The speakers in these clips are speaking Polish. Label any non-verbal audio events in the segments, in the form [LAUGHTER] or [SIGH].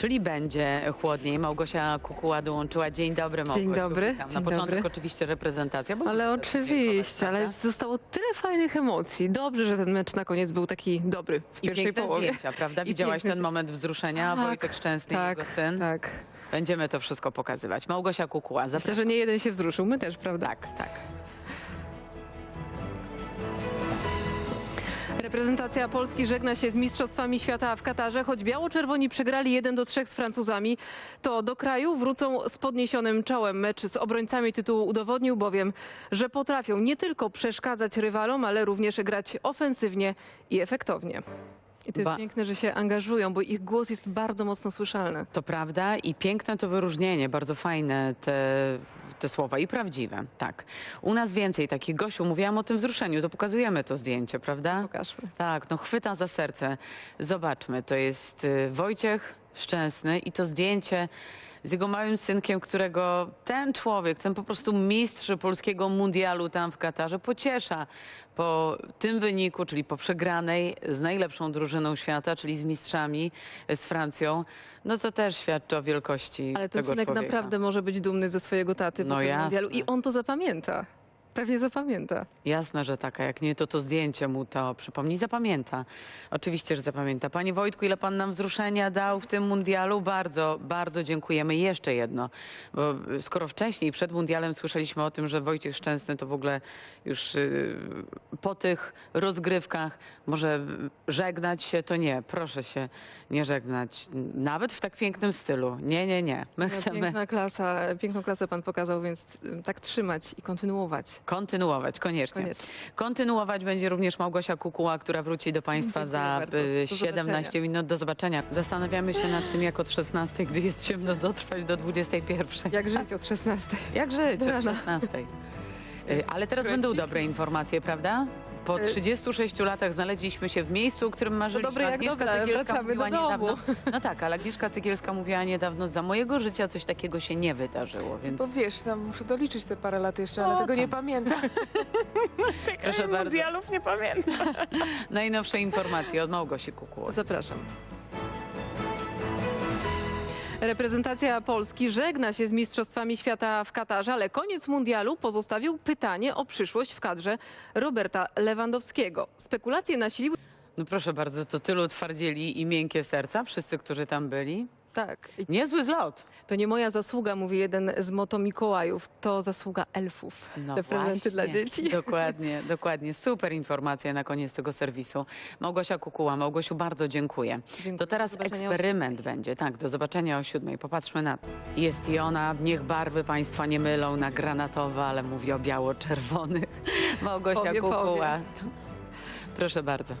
Czyli będzie chłodniej. Małgosia Kukuła dołączyła. Dzień dobry, Małgosiu. Dzień dobry, Witam. Na dzień początek dobry. oczywiście reprezentacja. Bo Ale oczywiście, ale prawda? zostało tyle fajnych emocji. Dobrze, że ten mecz na koniec był taki dobry w I pierwszej połowie. zdjęcia, prawda? [LAUGHS] I Widziałaś piękne ten moment wzruszenia, Tak, Wojtek Szczęsny i tak, jego syn. Tak. Będziemy to wszystko pokazywać. Małgosia Kukuła, Myślę, zapraszam. że nie jeden się wzruszył, my też, prawda? Tak, tak. Reprezentacja Polski żegna się z Mistrzostwami Świata w Katarze. Choć biało-czerwoni przegrali 1 do 3 z Francuzami, to do kraju wrócą z podniesionym czołem. Mecz z obrońcami tytułu udowodnił bowiem, że potrafią nie tylko przeszkadzać rywalom, ale również grać ofensywnie i efektownie. I to jest Ba- piękne, że się angażują, bo ich głos jest bardzo mocno słyszalny. To prawda i piękne to wyróżnienie, bardzo fajne te, te słowa i prawdziwe, tak. U nas więcej takich, Gosiu, mówiłam o tym wzruszeniu, to pokazujemy to zdjęcie, prawda? Pokażmy. Tak, no chwyta za serce. Zobaczmy, to jest y, Wojciech Szczęsny i to zdjęcie z jego małym synkiem, którego ten człowiek, ten po prostu mistrz polskiego mundialu tam w Katarze pociesza po tym wyniku, czyli po przegranej z najlepszą drużyną świata, czyli z mistrzami, y, z Francją, no to też świadczy o wielkości Ale ten tego synek człowieka. naprawdę może być dumny ze swojego taty No po tym jasne. mundialu i on to zapamięta. Pewnie zapamięta. Jasne, że taka, jak nie, to to zdjęcie mu to przypomni. Zapamięta. Oczywiście, że zapamięta. Panie Wojtku, ile pan nam wzruszenia dał w tym mundialu? Bardzo, bardzo dziękujemy. Jeszcze jedno, bo skoro wcześniej, przed mundialem słyszeliśmy o tym, że Wojciech Szczęsny to w ogóle już y, po tych rozgrywkach może żegnać się, to nie. Proszę się nie żegnać. Nawet w tak pięknym stylu. Nie, nie, nie. My No, chcemy Piękna klasa, piękną klasę pan pokazał, więc tak trzymać i kontynuować. Kontynuować, koniecznie. Koniecznie. Kontynuować będzie również Małgosia Kukuła, która wróci do Państwa Dziękuję za bardzo. y, Do 17 zobaczenia. minut. Do zobaczenia. Zastanawiamy się nad tym, jak od 16, gdy jest ciemno, dotrwać do 21. Jak żyć od 16. Jak żyć od rana. 16? Y, Ale teraz będą dobre informacje, prawda? Po Y- 36 latach znaleźliśmy się w miejscu, o którym marzyliśmy. dobre jak Agnieszka dobre, Cegielska wracamy do mówiła domu. niedawno. [LAUGHS] No tak, ale Agnieszka Cegielska mówiła niedawno, za mojego życia coś takiego się nie wydarzyło, więc Bo wiesz, no, muszę doliczyć te parę lat jeszcze, ale O, tego nie tam. pamiętam. [LAUGHS] proszę bardzo. Mundialów nie pamiętam. [LAUGHS] Najnowsze informacje od Małgosi Kukuły. Zapraszam. Reprezentacja Polski żegna się z Mistrzostwami Świata w Katarze, ale koniec mundialu pozostawił pytanie o przyszłość w kadrze Roberta Lewandowskiego. Spekulacje nasiliły. No proszę bardzo, to tylu twardzieli i miękkie serca, wszyscy, którzy tam byli. Tak, i Niezły zlot. to nie moja zasługa, mówi jeden z moto Mikołajów, to zasługa elfów. No Te prezenty właśnie. dla dzieci. [LAUGHS] Dokładnie, dokładnie. Super informacja na koniec tego serwisu. Małgosia Kukuła, Małgosiu, bardzo dziękuję. Dziękuję. To teraz Do zobaczenia o eksperyment będzie. Tak, do zobaczenia o siódmej. Popatrzmy na to. Jest i ona, niech barwy Państwa nie mylą na granatowe, ale mówi o biało-czerwonych. [LAUGHS] Małgosia Powie, Kukuła. Proszę bardzo.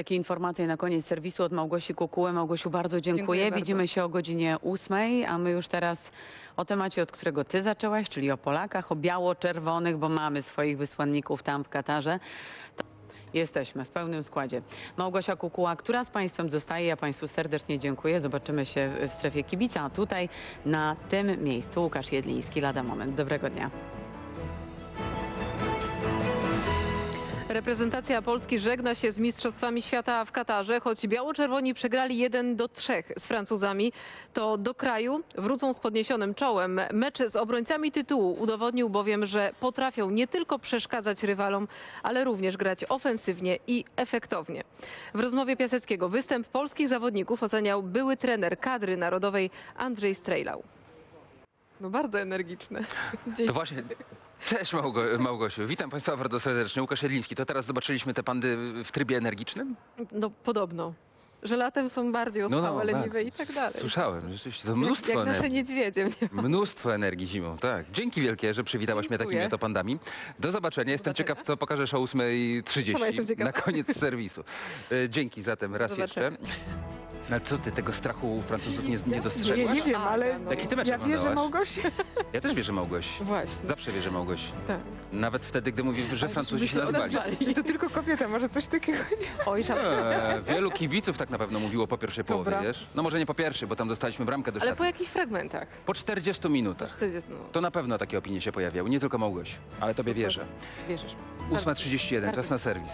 Takie informacje na koniec serwisu od Małgosi Kukuły. Małgosiu, bardzo dziękuję. Dziękuję bardzo. Widzimy się o godzinie ósmej, a my już teraz o temacie, od którego ty zaczęłaś, czyli o Polakach, o biało-czerwonych, bo mamy swoich wysłanników tam w Katarze. To Jesteśmy w pełnym składzie. Małgosia Kukuła, która z Państwem zostaje? Ja Państwu serdecznie dziękuję. Zobaczymy się w strefie kibica. A tutaj na tym miejscu Łukasz Jedliński. Lada moment. Dobrego dnia. Reprezentacja Polski żegna się z Mistrzostwami Świata w Katarze. Choć biało-czerwoni przegrali 1 do 3 z Francuzami, to do kraju wrócą z podniesionym czołem. Mecz z obrońcami tytułu udowodnił bowiem, że potrafią nie tylko przeszkadzać rywalom, ale również grać ofensywnie i efektownie. W rozmowie Piaseckiego występ polskich zawodników oceniał były trener kadry narodowej Andrzej Strejlał. No bardzo energiczne. [LAUGHS] To właśnie. Cześć Małgo, Małgosiu, witam Państwa bardzo serdecznie. Łukasz Jedliński. To teraz zobaczyliśmy te pandy w trybie energicznym? No podobno. Że latem są bardziej ospałe, leniwe i tak dalej. Słyszałem, rzeczywiście. To Jak, mnóstwo jak nasze energii. niedźwiedzie. Nie? Mnóstwo energii zimą, tak. Dzięki wielkie, że przywitałaś mnie Dziękuję. takimi to pandami. Do zobaczenia. Jestem zobaczenia. ciekaw, co pokażesz o Sama jestem 8.30 ciekawa. na koniec [LAUGHS] serwisu. E, Dzięki zatem raz jeszcze. Ale co ty, tego strachu u Francuzów nie, nie Nie, dostrzegłaś? nie wiem, A, ale no. Jaki ty mecz ja wierzę oglądałaś? Małgosi. Ja też wierzę Małgoś. Właśnie. Zawsze wierzę Małgoś. Tak. Nawet wtedy, gdy mówi, że Francuzi się odezwali. Że to tylko kobieta może coś takiego nie... Oj, szab... E, wielu kibiców tak na pewno mówiło po pierwszej połowie, Dobra. wiesz? No może nie po pierwszej, bo tam dostaliśmy bramkę do Ale siatki. po jakichś fragmentach. Po 40 minutach. 40, no, To na pewno takie opinie się pojawiały, nie tylko Małgoś, ale tobie Super. wierzę. wierzysz. 8.31, bardzo czas na serwis.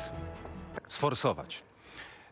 Sforsować.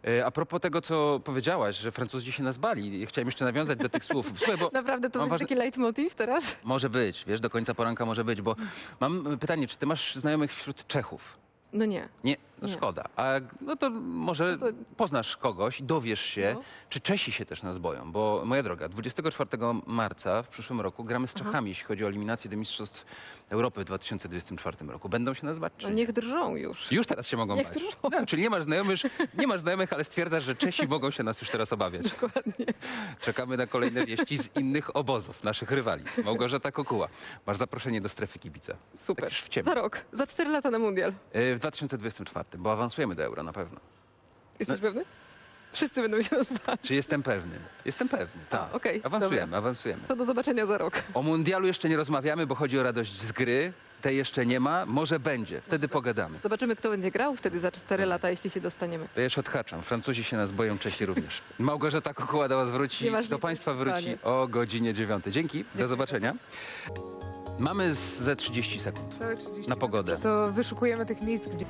E, A propos tego, co powiedziałaś, że Francuzi się nas bali, chciałem jeszcze nawiązać do tych słów. Słuchaj, bo [LAUGHS] Naprawdę to Mam będzie ważne- taki leitmotiv teraz? może być, wiesz, do końca poranka może być, bo mam pytanie, czy ty masz znajomych wśród Czechów? No nie. Nie, no Nie. szkoda. A no to może No to- poznasz kogoś, dowiesz się, No. czy Czesi się też nas boją. Bo moja droga, 24 marca w przyszłym roku gramy z Czechami, jeśli chodzi o eliminację do Mistrzostw Europy w 2024 roku. Będą się nas bać, czy No nie? niech drżą już. Już teraz się mogą Niech bać. drżą. No, czyli nie masz, znajomych, nie masz znajomych, ale stwierdzasz, że Czesi mogą się nas już teraz obawiać. Dokładnie. Czekamy na kolejne wieści z innych obozów, naszych rywali. Małgorzata Kokuła. Masz zaproszenie do strefy kibica. Super. Tak już w ciemno. Za rok. Za cztery lata na mundial. E, W 2024, bo awansujemy do euro na pewno. Jesteś No. pewny? Wszyscy będą się nas bać. Czy jestem pewny? Jestem pewny, tak. okej, awansujemy, dobra. awansujemy. To do zobaczenia za rok. O mundialu jeszcze nie rozmawiamy, bo chodzi o radość z gry. Tej jeszcze nie ma, może będzie, wtedy pogadamy. Zobaczymy, kto będzie grał wtedy za cztery lata, jeśli się dostaniemy. To jeszcze odhaczam. Francuzi się nas boją, Czesi również. Małgorzata Kokuła do was wróci, do państwa wróci o godzinie dziewiątej. Dzięki, do zobaczenia. Mamy z- ze 30 sekund. Całe 30 Na pogodę. To wyszukujemy tych miejsc, gdzie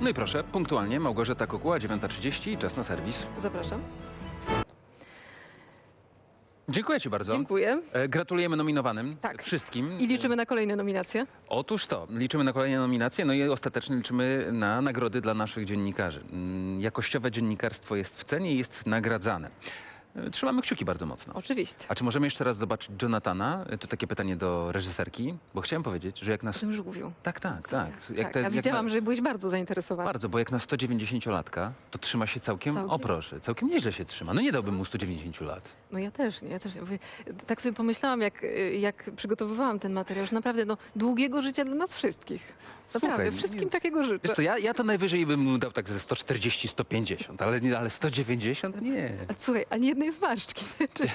No i proszę, punktualnie Małgorzata Kokuła, 9.30 i czas na serwis. Zapraszam. Dziękuję ci bardzo. Dziękuję. E, Gratulujemy nominowanym Tak. wszystkim. I liczymy na kolejne nominacje. Otóż to, liczymy na kolejne nominacje, no i ostatecznie liczymy na nagrody dla naszych dziennikarzy. Mm, Jakościowe dziennikarstwo jest w cenie i jest nagradzane. Trzymamy kciuki bardzo mocno. Oczywiście. A czy możemy jeszcze raz zobaczyć Jonathana? E, To takie pytanie do reżyserki, bo chciałem powiedzieć, że jak na... O tym żółwiu. Tak, tak, tak. Jak tak, te- ja widziałam, na... że byłeś bardzo zainteresowany. Bardzo, bo jak na 190-latka, to trzyma się całkiem, Całkiem? o proszę, całkiem nieźle się trzyma. No nie dałbym mu 190 lat. No ja też, nie, ja też. nie. Tak sobie pomyślałam, jak, y, jak przygotowywałam ten materiał, że naprawdę no, długiego życia dla nas wszystkich. Naprawdę, Słuchaj, wszystkim takiego życzę. Wiesz co, ja, ja to najwyżej bym mu dał tak ze 140-150, ale, nie- ale 190? Nie. A słuchaj, ani jednej zmarszczki. [LAUGHS] czy,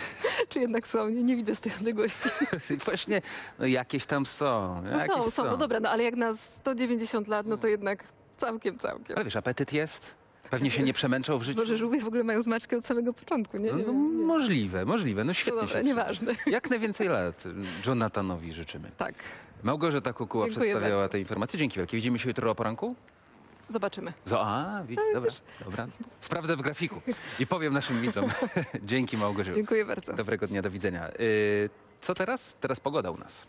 czy jednak są? Nie, nie widzę z tej odległości. [LAUGHS] Właśnie, no jakieś tam są. No Jakieś są, są, no dobra, no ale jak na 190 lat, no to jednak całkiem, całkiem. Ale wiesz, apetyt jest. Pewnie się nie przemęczał w życiu. Może żółwie w ogóle mają zmarszczkę od samego początku, nie? No, nie, no, wiem, możliwe, możliwe. No No świetnie dobra, się nieważne. [LAUGHS] Jak najwięcej lat Jonathanowi życzymy. Tak, Małgorzata Kukuła Dziękuję przedstawiała bardzo. te informacje. Dzięki wielkie. Widzimy się jutro o poranku? Zobaczymy. Zo, a, widz, dobra, dobra. Sprawdzę w grafiku i powiem naszym widzom. [LAUGHS] Dzięki Małgorzyku. Dziękuję bardzo. Dobrego dnia, do widzenia. Y, co teraz? Teraz pogoda u nas.